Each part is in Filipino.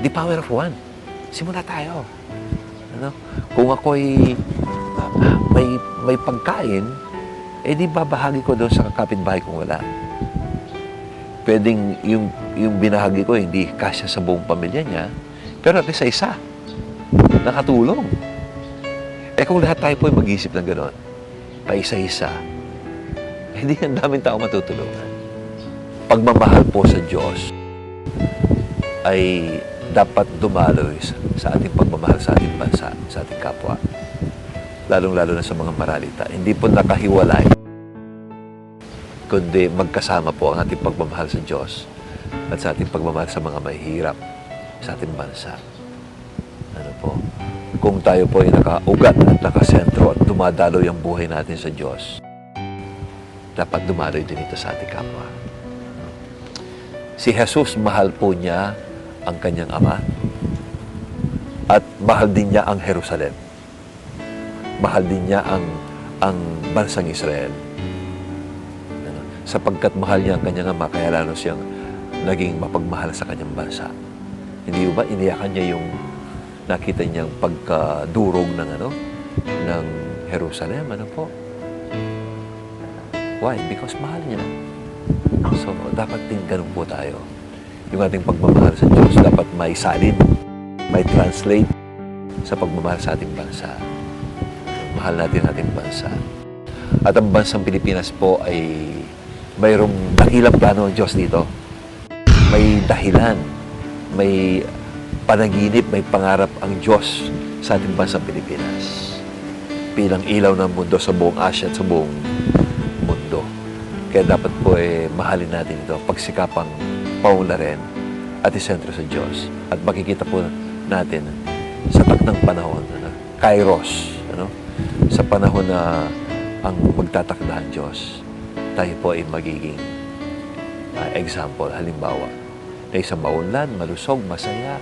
the power of one. Simula tayo. Ano? Kung ako'y ah, may, may pagkain, eh di babahagi ko doon sa kapitbahay kung wala. Pwedeng yung, yung binahagi ko hindi kasya sa buong pamilya niya, pero at least sa isa, nakatulong. Eh kung lahat tayo po ay mag-isip ng gano'n, pa isa-isa, hindi ang daming tao matutulungan. Pagmamahal po sa Diyos ay dapat dumaloy sa- ating pagmamahal sa ating bansa, sa ating kapwa. Lalong-lalo na sa mga maralita. Hindi po nakahiwalay, kundi magkasama po ang ating pagmamahal sa Diyos at sa ating pagmamahal sa mga mahihirap sa ating bansa. Ano po? Kung tayo po ay nakaugat at nakasentro at dumadaloy ang buhay natin sa Diyos, dapat dumaloy din ito sa ating kapwa. Si Jesus, mahal po niya ang kanyang ama at mahal din niya ang Jerusalem. Mahal din niya ang ang bansang Israel. Ano? Sapagkat mahal niya ang kanyang ama, kaya lalo siyang naging mapagmahal sa kanyang bansa. Hindi ba iniyakan niya yung nakita niyang pagkadurog ng ano ng Jerusalem, ano po? Why? Because mahal niya. So, dapat din ganun po tayo. Yung ating pagmamahal sa Diyos dapat may salin, may translate sa pagmamahal sa ating bansa. Mahal natin ating bansa. At ang bansang Pilipinas po ay mayroong dakilang plano ng Diyos dito. May dahilan, may panaginip, may pangarap ang Diyos sa ating bansang Pilipinas. Bilang ilaw ng mundo sa buong Asia at sa buong mundo. Kaya dapat po eh, mahalin natin ito, pagsikapang paunlarin at isentro sa Diyos. At makikita po natin sa takdang panahon, ano, kairos, ano, sa panahon na ang magtatakda ang Diyos, tayo po ay magiging ah, example, halimbawa, na isang maunlad, malusog, masaya,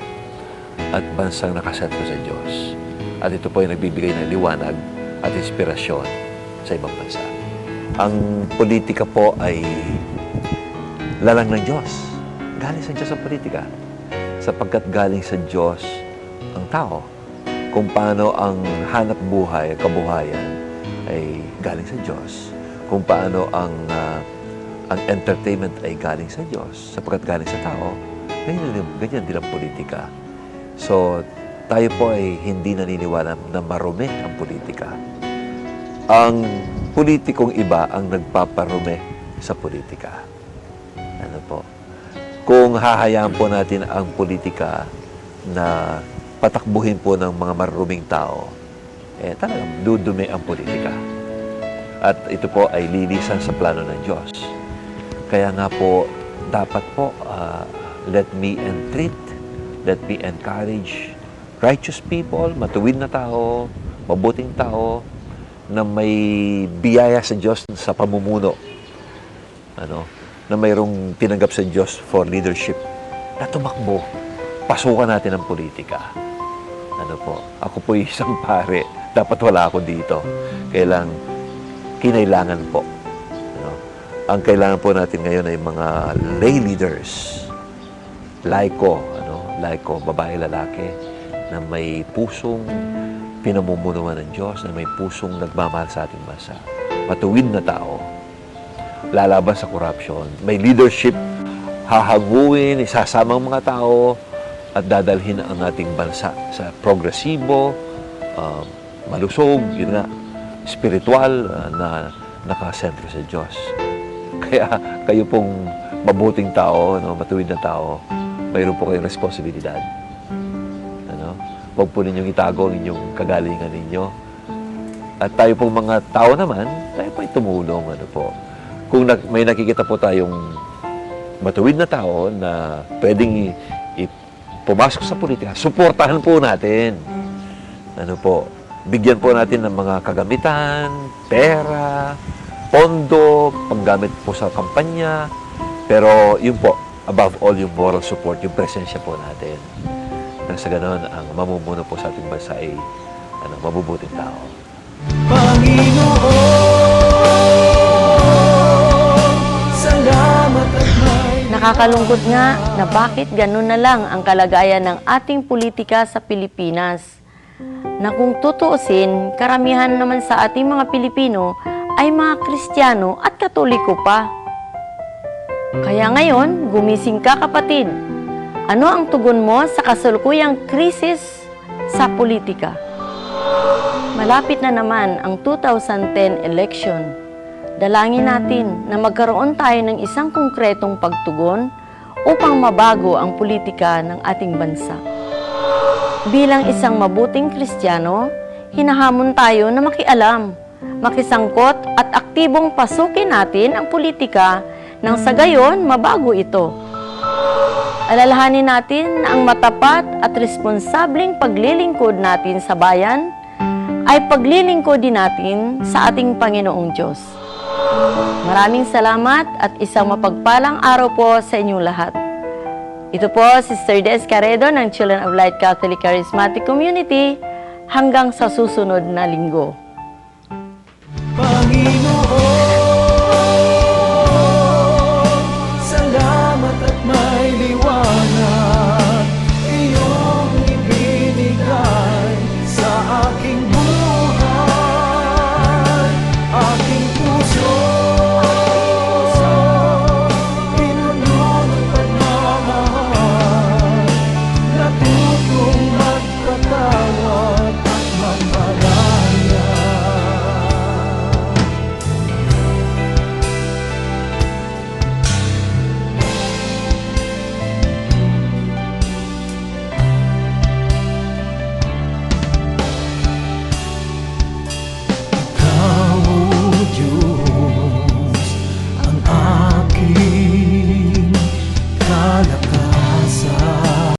at bansang nakasentro sa Diyos. At ito po ay nagbibigay ng liwanag at inspirasyon sa ibang bansa. Ang politika po ay lalang ng Diyos. Galing sa Diyos ang politika. Sapagkat galing sa Diyos ang tao. Kung paano ang hanap buhay, kabuhayan, ay galing sa Diyos. Kung paano ang ah, ang entertainment ay galing sa Diyos, sapagkat galing sa tao, ganyan din, ganyan din ang politika. So, tayo po ay hindi naniniwala na marumi ang politika. Ang politikong iba ang nagpaparumi sa politika. Kung hahayaan po natin ang politika na patakbuhin po ng mga maruming tao, eh talagang dudumi ang politika. At ito po ay lilisan sa plano ng Diyos. Kaya nga po, dapat po, ah, let me entreat, let me encourage righteous people, matuwid na tao, mabuting tao, na may biyaya sa Diyos sa pamumuno. Ano? Na mayroong tinanggap sa Diyos for leadership na tumakbo. Pasukan natin ang politika. Ano po? Ako po isang pare. Dapat wala ako dito. Kailang kinailangan po. Ano? Ang kailangan po natin ngayon ay mga lay leaders. Laiko, ano? Laiko, babae, lalaki, na may pusong pinamumunuan ng Diyos, na may pusong nagmamahal sa ating bansa. Matuwid na tao, lalaban sa corruption, may leadership, hahaguin, isasama ang mga tao, at dadalhin ang ating bansa sa progresibo, uh, malusog, yun nga, spiritual uh, na nakasentro sa Diyos. Kaya kayo pong mabuting tao, no, matuwid na tao, mayroon po kayong responsibilidad. Ano? Huwag po ninyong itago ang inyong kagalingan ninyo. At tayo pong mga tao naman, tayo po ay tumulong. Ano po. Kung may nakikita po tayong matuwid na tao na pwedeng pumasok sa politika, suportahan po natin. Ano po, bigyan po natin ng mga kagamitan, pera, pondo, panggamit po sa kampanya. Pero yun po, above all, yung moral support, yung presensya po natin. Nang sa ganon, ang mamumuno po sa ating bansa ay ano, mabubuting tao. Panginoon, Nakakalungkot nga na bakit ganun na lang ang kalagayan ng ating politika sa Pilipinas. Na kung tutuusin, karamihan naman sa ating mga Pilipino ay mga Kristiyano at Katoliko pa. Kaya ngayon, gumising ka kapatid. Ano ang tugon mo sa kasalukuyang krisis sa politika? Malapit na naman ang 2010 election. Dalangin natin na magkaroon tayo ng isang konkretong pagtugon upang mabago ang politika ng ating bansa. Bilang isang mabuting Kristiyano, hinahamon tayo na makialam, makisangkot at aktibong pasukin natin ang politika nang sa gayon mabago ito. Alalahanin natin na ang matapat at responsableng paglilingkod natin sa bayan ay paglilingkod din natin sa ating Panginoong Diyos. Maraming salamat at isang mapagpalang araw po sa inyong lahat. Ito po si Sister Des Caredo ng Children of Light Catholic Charismatic Community hanggang sa susunod na linggo.